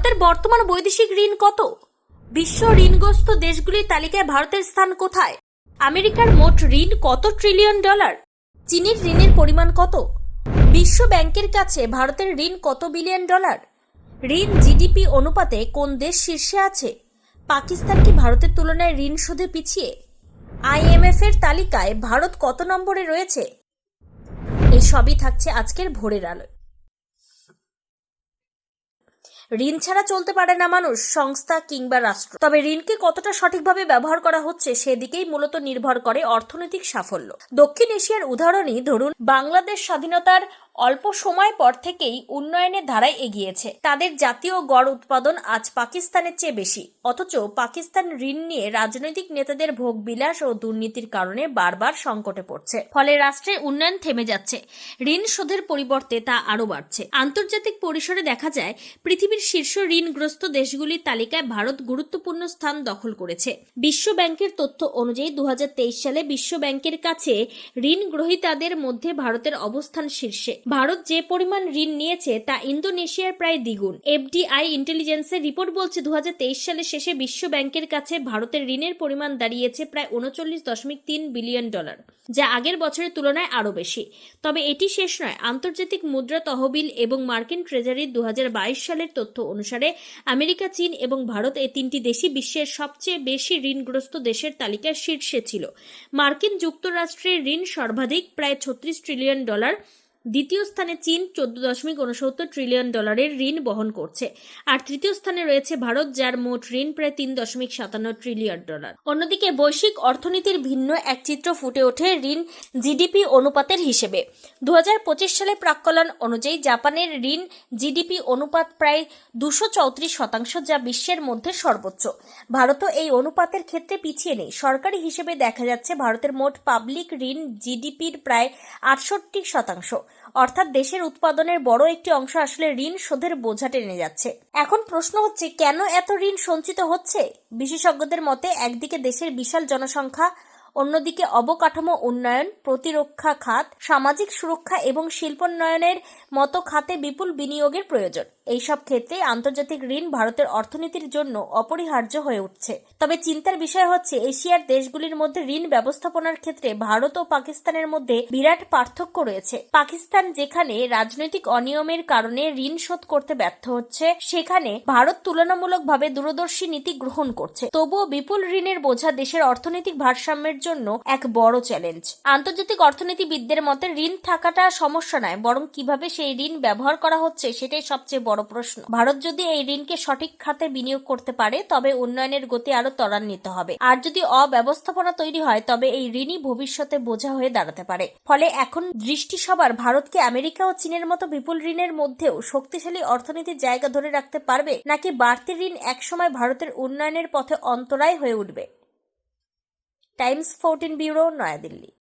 ভারতের বর্তমান বৈদেশিক ঋণ কত? বিশ্ব ঋণগ্রস্ত দেশগুলির তালিকায় ভারতের স্থান কোথায়? আমেরিকার মোট ঋণ কত ট্রিলিয়ন ডলার? চীনের ঋণের পরিমাণ কত? বিশ্ব ব্যাংকের কাছে ভারতের ঋণ কত বিলিয়ন ডলার? ঋণ জিডিপি অনুপাতে কোন দেশ শীর্ষে আছে? পাকিস্তান কি ভারতের তুলনায় ঋণ শোধে পিছিয়ে? আইএমএফ এর তালিকায় ভারত কত নম্বরে রয়েছে? এই সবই থাকছে আজকের ভোরের আলোয়। ঋণ ছাড়া চলতে পারে না মানুষ, সংস্থা কিংবা রাষ্ট্র। তবে ঋণকে কতটা সঠিকভাবে ব্যবহার করা হচ্ছে সেদিকেই মূলত নির্ভর করে অর্থনৈতিক সাফল্য। দক্ষিণ এশিয়ার উদাহরণই ধরুন, বাংলাদেশ স্বাধীনতার অল্প সময় পর থেকেই উন্নয়নের ধারায় এগিয়েছে। তাদের জাতীয় গড় উৎপাদন আজ পাকিস্তানের চেয়ে বেশি। অথচ পাকিস্তান ঋণ নিয়ে রাজনৈতিক নেতাদের ভোগ বিলাস ও দুর্নীতির কারণে বারবার সংকটে পড়ছে। ফলে রাষ্ট্রের উন্নয়ন থেমে যাচ্ছে। ঋণ শোধের পরিবর্তে তা আরও বাড়ছে। আন্তর্জাতিক পরিসরে দেখা যায়, পৃথিবীর শীর্ষ ঋণগ্রস্ত দেশগুলির তালিকায় ভারত গুরুত্বপূর্ণ স্থান দখল করেছে। বিশ্ব ব্যাংকের তথ্য অনুযায়ী দু হাজার তেইশ সালে বিশ্ব ব্যাংকের কাছে ঋণ গ্রহীতাদের মধ্যে ভারতের অবস্থান শীর্ষে। ভারত যে পরিমাণ ঋণ নিয়েছে তা ইন্দোনেশিয়ার প্রায় দ্বিগুণ। এফডিআই ইন্টেলিজেন্সের রিপোর্ট বলছে দু সালের শেষে বিশ্ব ব্যাংকের কাছে ভারতের ঋণের পরিমাণ দাঁড়িয়েছে প্রায় উনচল্লিশ দশমিক তিন বিলিয়ন ডলার, যা আগের বছরের তুলনায় আরও বেশি। তবে এটি শেষ নয়। আন্তর্জাতিক মুদ্রা তহবিল এবং মার্কিন ট্রেজারির দু সালের তথ্য অনুসারে আমেরিকা, চীন এবং ভারত এই তিনটি দেশই বিশ্বের সবচেয়ে বেশি ঋণগ্রস্ত দেশের তালিকায় শীর্ষে ছিল। মার্কিন যুক্তরাষ্ট্রের ঋণ সর্বাধিক প্রায় ছত্রিশ ট্রিলিয়ন ডলার দ্বিতীয় স্থানে চীন চোদ্দ দশমিক উনসত্তর ট্রিলিয়ন ডলারের ঋণ বহন করছে। আর তৃতীয় স্থানে রয়েছে ভারত, যার মোট ঋণ প্রায় তিন দশমিক সাতান্ন ট্রিলিয়ন ডলার অন্যদিকে বৈশ্বিক অর্থনীতির ভিন্ন এক চিত্র ফুটে ওঠে ঋণ জিডিপি অনুপাতের হিসেবে। দু সালে প্রাক্কলন অনুযায়ী জাপানের ঋণ জিডিপি অনুপাত প্রায় দুশো চৌত্রিশ শতাংশ, যা বিশ্বের মধ্যে সর্বোচ্চ। ভারতও এই অনুপাতের ক্ষেত্রে পিছিয়ে নেই। সরকারি হিসেবে দেখা যাচ্ছে ভারতের মোট পাবলিক ঋণ জিডিপির প্রায় আটষট্টি শতাংশ। অর্থাৎ দেশের উৎপাদনের বড় একটি অংশ আসলে ঋণ শোধের বোঝা টেনে যাচ্ছে। এখন প্রশ্ন হচ্ছে, কেন এত ঋণ সঞ্চিত হচ্ছে? বিশেষজ্ঞদের মতে, একদিকে দেশের বিশাল জনসংখ্যা, অন্যদিকে অবকাঠামো উন্নয়ন, প্রতিরক্ষা খাত, সামাজিক সুরক্ষা এবং শিল্পোন্নয়নের মতো খাতে বিপুল বিনিয়োগের প্রয়োজন। এইসব ক্ষেত্রে আন্তর্জাতিক ঋণ ভারতের অর্থনীতির জন্য অপরিহার্য হয়ে উঠছে। তবে চিন্তার বিষয় হচ্ছে, এশিয়ার দেশগুলির মধ্যে ঋণ ব্যবস্থাপনার ক্ষেত্রে ভারত ও পাকিস্তানের মধ্যে বিরাট পার্থক্য রয়েছে। পাকিস্তান যেখানে রাজনৈতিক অনিয়মের কারণে ঋণ শোধ করতে ব্যর্থ হচ্ছে, সেখানে ভারত তুলনামূলকভাবে দূরদর্শী নীতি গ্রহণ করছে। তবুও বিপুল ঋণের বোঝা দেশের অর্থনৈতিক ভারসাম্যের জন্য এক বড় চ্যালেঞ্জ। আন্তর্জাতিক অর্থনীতিবিদদের মতে, ঋণ থাকাটা সমস্যা নয়, বরং কীভাবে সেই ঋণ ব্যবহার করা হচ্ছে সেটাই সবচেয়ে বড় প্রশ্ন। ভারত যদি এই ঋণকে সঠিক খাতে বিনিয়োগ করতে পারে, তবে উন্নয়নের গতি আরও ত্বরান্বিত হবে। আর যদি অব্যবস্থাপনা তৈরি হয়, তবে এই ঋণই ভবিষ্যতে বোঝা হয়ে দাঁড়াতে পারে। ফলে এখন দৃষ্টি সবার ভারতকে আমেরিকা ও চীনের মতো বিপুল ঋণের মধ্যেও শক্তিশালী অর্থনীতির জায়গা ধরে রাখতে পারবে, নাকি বাড়তি ঋণ একসময় ভারতের উন্নয়নের পথে অন্তরায় হয়ে উঠবে? Times fourteen bureau, New Delhi.